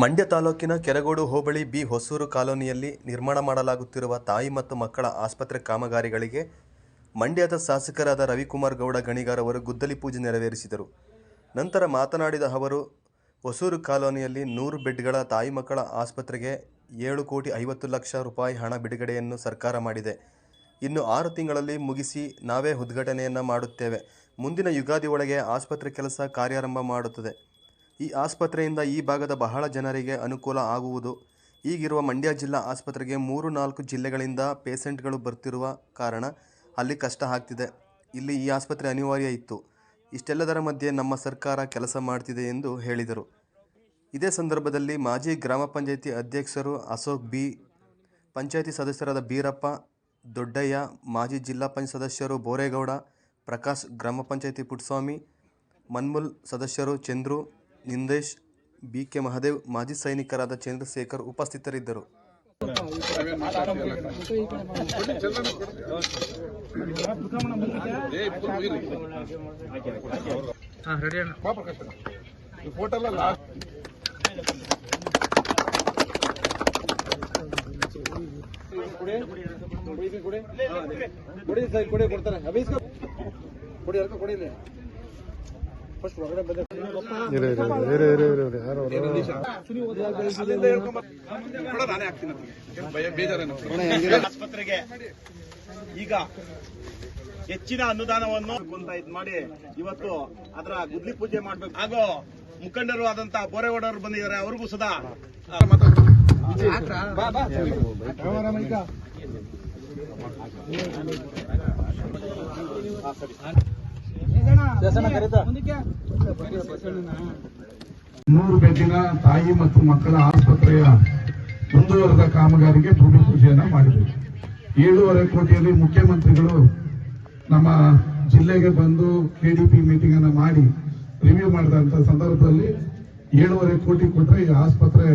ಮಂಡ್ಯ ತಾಲೂಕಿನ ಕೆರಗೋಡು ಹೋಬಳಿ ಬಿ ಹೊಸೂರು ಕಾಲೋನಿಯಲ್ಲಿ ನಿರ್ಮಾಣ ಮಾಡಲಾಗುತ್ತಿರುವ ತಾಯಿ ಮತ್ತು ಮಕ್ಕಳ ಆಸ್ಪತ್ರೆ ಕಾಮಗಾರಿಗಳಿಗೆ ಮಂಡ್ಯದ ಶಾಸಕರಾದ ರವಿಕುಮಾರ್ ಗೌಡ ಗಣಿಗಾರ್ ಅವರು ಗುದ್ದಲಿ ಪೂಜೆ ನೆರವೇರಿಸಿದರು. ನಂತರ ಮಾತನಾಡಿದ ಅವರು, ಹೊಸೂರು ಕಾಲೋನಿಯಲ್ಲಿ ನೂರು ಬೆಡ್ಗಳ ತಾಯಿ ಮಕ್ಕಳ ಆಸ್ಪತ್ರೆಗೆ ಏಳು ಕೋಟಿ ಐವತ್ತು ಲಕ್ಷ ರೂಪಾಯಿ ಹಣ ಬಿಡುಗಡೆಯನ್ನು ಸರ್ಕಾರ ಮಾಡಿದೆ. ಇನ್ನು ಆರು ತಿಂಗಳಲ್ಲಿ ಮುಗಿಸಿ ನಾವೇ ಉದ್ಘಾಟನೆಯನ್ನು ಮಾಡುತ್ತೇವೆ. ಮುಂದಿನ ಯುಗಾದಿ ಒಳಗೆ ಆಸ್ಪತ್ರೆ ಕೆಲಸ ಕಾರ್ಯಾರಂಭ ಮಾಡುತ್ತದೆ. ಈ ಆಸ್ಪತ್ರೆಯಿಂದ ಈ ಭಾಗದ ಬಹಳ ಜನರಿಗೆ ಅನುಕೂಲ ಆಗುವುದು. ಈಗಿರುವ ಮಂಡ್ಯ ಜಿಲ್ಲಾ ಆಸ್ಪತ್ರೆಗೆ ಮೂರು ನಾಲ್ಕು ಜಿಲ್ಲೆಗಳಿಂದ ಪೇಷೆಂಟ್ಗಳು ಬರ್ತಿರುವ ಕಾರಣ ಅಲ್ಲಿ ಕಷ್ಟ ಆಗ್ತಿದೆ. ಇಲ್ಲಿ ಈ ಆಸ್ಪತ್ರೆ ಅನಿವಾರ್ಯ ಇತ್ತು. ಇಷ್ಟೆಲ್ಲದರ ಮಧ್ಯೆ ನಮ್ಮ ಸರ್ಕಾರ ಕೆಲಸ ಮಾಡ್ತಿದೆ ಎಂದು ಹೇಳಿದರು. ಇದೇ ಸಂದರ್ಭದಲ್ಲಿ ಮಾಜಿ ಗ್ರಾಮ ಪಂಚಾಯಿತಿ ಅಧ್ಯಕ್ಷರು ಅಶೋಕ್ ಬಿ, ಪಂಚಾಯಿತಿ ಸದಸ್ಯರಾದ ಬೀರಪ್ಪ, ದೊಡ್ಡಯ್ಯ, ಮಾಜಿ ಜಿಲ್ಲಾ ಪಂಚಾಯತ್ ಸದಸ್ಯರು ಬೋರೇಗೌಡ, ಪ್ರಕಾಶ್, ಗ್ರಾಮ ಪಂಚಾಯಿತಿ ಪುಟ್ಸ್ವಾಮಿ, ಮನ್ಮುಲ್, ಸದಸ್ಯರು ಚಂದ್ರು ನಿಂದೇಶ್ ಬಿ ಕೆ ಮಹದೇವ್ ಮಾಜಿ ಸೈನಿಕರಾದ ಚಂದ್ರಶೇಖರ್ ಉಪಸ್ಥಿತರಿದ್ದರು. ಹಾಂ ರೆಡಿ ಅಣ್ಣ. ಕೊಡಿ ಕೊಡ್ತಾರೆ. ಕೊಡಿ ಕೊಡಿ ಫಸ್ಟ್ ಹೊರಗಡೆ ಬಂದ. ಆಸ್ಪತ್ರೆಗೆ ಈಗ ಹೆಚ್ಚಿನ ಅನುದಾನವನ್ನು ಇದ್ ಮಾಡಿ ಇವತ್ತು ಅದರ ಗುದ್ಲಿ ಪೂಜೆ ಮಾಡ್ಬೇಕು. ಹಾಗೂ ಮುಖಂಡರು ಆದಂತ ಬೋರೇಗೌಡರು ಬಂದಿದ್ದಾರೆ, ಅವ್ರಿಗೂ ಸದಾ ಬಾ ನೂರು ಬೆಡ್ಡಿನ ತಾಯಿ ಮತ್ತು ಮಕ್ಕಳ ಆಸ್ಪತ್ರೆಯ ಮುಂದುವರೆದ ಕಾಮಗಾರಿಗೆ ಭೂಮಿ ಪೂಜೆಯನ್ನ ಮಾಡಿದರು. ಏಳೂವರೆ ಕೋಟಿಯಲ್ಲಿ ಮುಖ್ಯಮಂತ್ರಿಗಳು ನಮ್ಮ ಜಿಲ್ಲೆಗೆ ಬಂದು ಕೆಡಿಪಿ ಮೀಟಿಂಗ್ ಅನ್ನು ಮಾಡಿ ರಿವ್ಯೂ ಮಾಡಿದಂತ ಸಂದರ್ಭದಲ್ಲಿ ಏಳೂವರೆ ಕೋಟಿ ಕೊಟ್ಟರೆ ಈ ಆಸ್ಪತ್ರೆ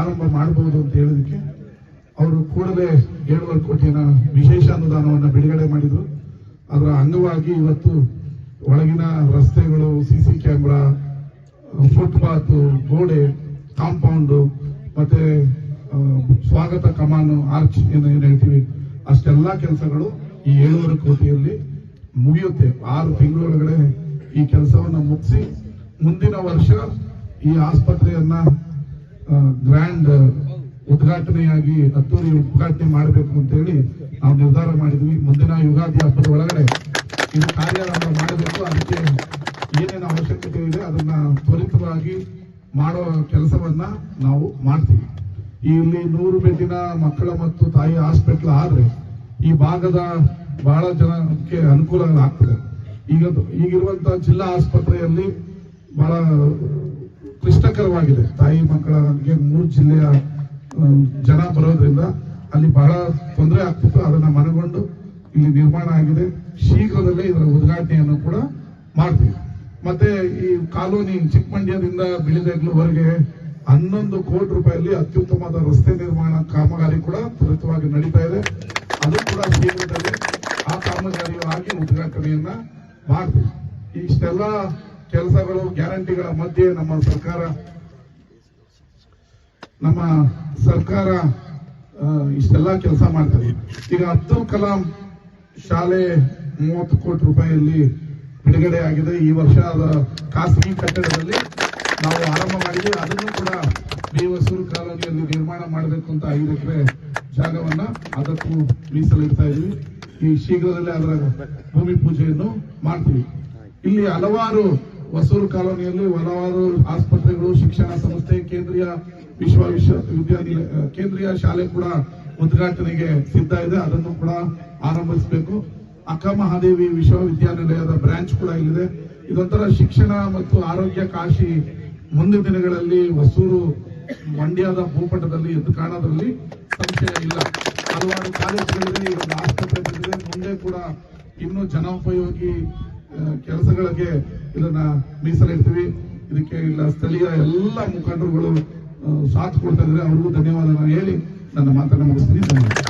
ಆರಂಭ ಮಾಡಬಹುದು ಅಂತ ಹೇಳೋದಕ್ಕೆ ಅವರು ಕೂಡಲೇ ಏಳುವರೆ ಕೋಟಿಯನ್ನ ವಿಶೇಷ ಅನುದಾನವನ್ನು ಬಿಡುಗಡೆ ಮಾಡಿದರು. ಅದರ ಅಂಗವಾಗಿ ಇವತ್ತು ಒಳಗಿನ ರಸ್ತೆಗಳು ಸಿಸಿ ಕ್ಯಾಮ್ರಾ ಫುಟ್ಪಾತ್ ಗೋಡೆ ಕಾಂಪೌಂಡ್ ಮತ್ತೆ ಸ್ವಾಗತ ಕಮಾನು ಆರ್ಚ್ ಏನು ಏನ್ ಹೇಳ್ತೀವಿ, ಅಷ್ಟೆಲ್ಲ ಕೆಲಸಗಳು ಈ ಏಳುವರೆ ಕೋಟಿಯಲ್ಲಿ ಮುಗಿಯುತ್ತೆ. ಆರು ತಿಂಗಳೊಳಗಡೆ ಈ ಕೆಲಸವನ್ನು ಮುಗಿಸಿ ಮುಂದಿನ ವರ್ಷ ಈ ಆಸ್ಪತ್ರೆಯನ್ನ ಗ್ರ್ಯಾಂಡ್ ಉದ್ಘಾಟನೆಯಾಗಿ ಅದ್ದೂರಿ ಉದ್ಘಾಟನೆ ಮಾಡಬೇಕು ಅಂತ ಹೇಳಿ ನಾವು ನಿರ್ಧಾರ ಮಾಡಿದ್ವಿ. ಮುಂದಿನ ಯುಗಾದಿ ಹಬ್ಬದ ಒಳಗಡೆ ಇದು ಕಾರ್ಯವನ್ನು ಮಾಡಬೇಕು, ಅದಕ್ಕೆ ಏನೇನು ಅವಶ್ಯಕತೆ ಇದೆ ಅದನ್ನ ತ್ವರಿತವಾಗಿ ಮಾಡೋ ಕೆಲಸವನ್ನ ನಾವು ಮಾಡ್ತೀವಿ. ಈ ಇಲ್ಲಿ ನೂರು ಬೆಡ್ಡಿನ ಮಕ್ಕಳ ಮತ್ತು ತಾಯಿ ಹಾಸ್ಪಿಟಲ್ ಆದ್ರೆ ಈ ಭಾಗದ ಬಹಳ ಜನಕ್ಕೆ ಅನುಕೂಲ ಆಗ್ತದೆ ಈಗ ಈಗಿರುವಂತಹ ಜಿಲ್ಲಾ ಆಸ್ಪತ್ರೆಯಲ್ಲಿ ಬಹಳ ಕ್ಲಿಷ್ಟಕರವಾಗಿದೆ. ತಾಯಿ ಮಕ್ಕಳಿಗೆ ಮೂರು ಜಿಲ್ಲೆಯ ಜನ ಬರೋದ್ರಿಂದ ಅಲ್ಲಿ ಬಹಳ ತೊಂದರೆ ಆಗ್ತಿತ್ತು. ಅದನ್ನ ಮನಗೊಂಡು ಇಲ್ಲಿ ನಿರ್ಮಾಣ ಆಗಿದೆ. ಶೀಘ್ರದಲ್ಲೇ ಇದರ ಉದ್ಘಾಟನೆಯನ್ನು ಕೂಡ ಮಾಡ್ತೀವಿ. ಮತ್ತೆ ಈ ಕಾಲೋನಿ ಚಿಕ್ಕಮಂಡ್ಯದಿಂದ ಬಿಳಿದೆಗ್ಲುವರೆಗೆ ಹನ್ನೊಂದು ಕೋಟಿ ರೂಪಾಯಿಯಲ್ಲಿ ಅತ್ಯುತ್ತಮವಾದ ರಸ್ತೆ ನಿರ್ಮಾಣ ಕಾಮಗಾರಿ ಕೂಡ ತ್ವರಿತವಾಗಿ ನಡೀತಾ ಇದೆ. ಅದು ಕೂಡ ಶೀಘ್ರದಲ್ಲಿ ಆ ಕಾಮಗಾರಿಯು ಆಗಿ ಉದ್ಘಾಟನೆಯನ್ನ ಮಾಡ್ತೀವಿ. ಇಷ್ಟೆಲ್ಲ ಕೆಲಸಗಳು, ಗ್ಯಾರಂಟಿಗಳ ಮಧ್ಯೆ ನಮ್ಮ ಸರ್ಕಾರ ನಮ್ಮ ಸರ್ಕಾರ ಇಷ್ಟೆಲ್ಲ ಕೆಲಸ ಮಾಡ್ತಾರೆ ಈಗ ಅಬ್ದುಲ್ ಕಲಾಂ ಶಾಲೆ ಮೂವತ್ತು ಕೋಟಿ ರೂಪಾಯಿಯಲ್ಲಿ ಬಿಡುಗಡೆ ಆಗಿದೆ. ಈ ವರ್ಷ ಖಾಸಗಿ ಕಟ್ಟಡದಲ್ಲಿ ನಾವು ಆರಂಭ ಮಾಡಿದ್ವಿ. ಅದನ್ನು ಕೂಡ ಬಿ ಹೊಸೂರು ಕಾಲೋನಿಯಲ್ಲಿ ನಿರ್ಮಾಣ ಮಾಡಬೇಕು ಅಂತ ಐದು ಎಕರೆ ಜಾಗವನ್ನ ಅದಕ್ಕೂ ಮೀಸಲಿಡ್ತಾ ಇದ್ವಿ. ಈ ಶೀಘ್ರದಲ್ಲೇ ಅದರ ಭೂಮಿ ಪೂಜೆಯನ್ನು ಮಾಡ್ತೀವಿ. ಇಲ್ಲಿ ಹಲವಾರು ಹೊಸೂರು ಕಾಲೋನಿಯಲ್ಲಿ ಹಲವಾರು ಆಸ್ಪತ್ರೆಗಳು, ಶಿಕ್ಷಣ ಸಂಸ್ಥೆ, ಕೇಂದ್ರೀಯ ವಿಶ್ವ ವಿಶ್ವವಿದ್ಯಾನಿಲಯ, ಕೇಂದ್ರೀಯ ಶಾಲೆ ಕೂಡ ಉದ್ಘಾಟನೆಗೆ ಸಿದ್ಧ ಇದೆ. ಅದನ್ನು ಕೂಡ ಆರಂಭಿಸಬೇಕು. ಅಕ್ಕ ಮಹಾದೇವಿ ವಿಶ್ವವಿದ್ಯಾನಿಲಯದ ಬ್ರಾಂಚ್ ಕೂಡ ಇಲ್ಲಿದೆ. ಇದೊಂಥರ ಶಿಕ್ಷಣ ಮತ್ತು ಆರೋಗ್ಯ ಕಾಶಿ ಮುಂದಿನ ದಿನಗಳಲ್ಲಿ ಹೊಸೂರು ಮಂಡ್ಯದ ಭೂಪಟದಲ್ಲಿ ಎದ್ದು ಕಾಣೋದ್ರಲ್ಲಿ ಸಂಶಯ ಇಲ್ಲ. ಹಲವಾರು ಕಾಲೇಜುಗಳಿದೆ ಒಂದು ಆಸ್ಪತ್ರೆ ಬಂದಿದೆ ಮುಂದೆ ಕೂಡ ಇನ್ನೂ ಜನೋಪಯೋಗಿ ಕೆಲಸಗಳಿಗೆ ಇದನ್ನ ಮೀಸಲಿಡ್ತೀವಿ. ಇದಕ್ಕೆ ಇಲ್ಲ, ಸ್ಥಳೀಯ ಎಲ್ಲ ಮುಖಂಡರುಗಳು ಸಾಥ್ ಕೊಡ್ತಾ ಇದ್ದಾರೆ. ಅವ್ರಿಗೂ ಧನ್ಯವಾದ. ಹೇಳಿ ನನ್ನ ಮಾತನ್ನು ಮುಗಿಸ್ತೀನಿ. ಧನ್ಯವಾದ.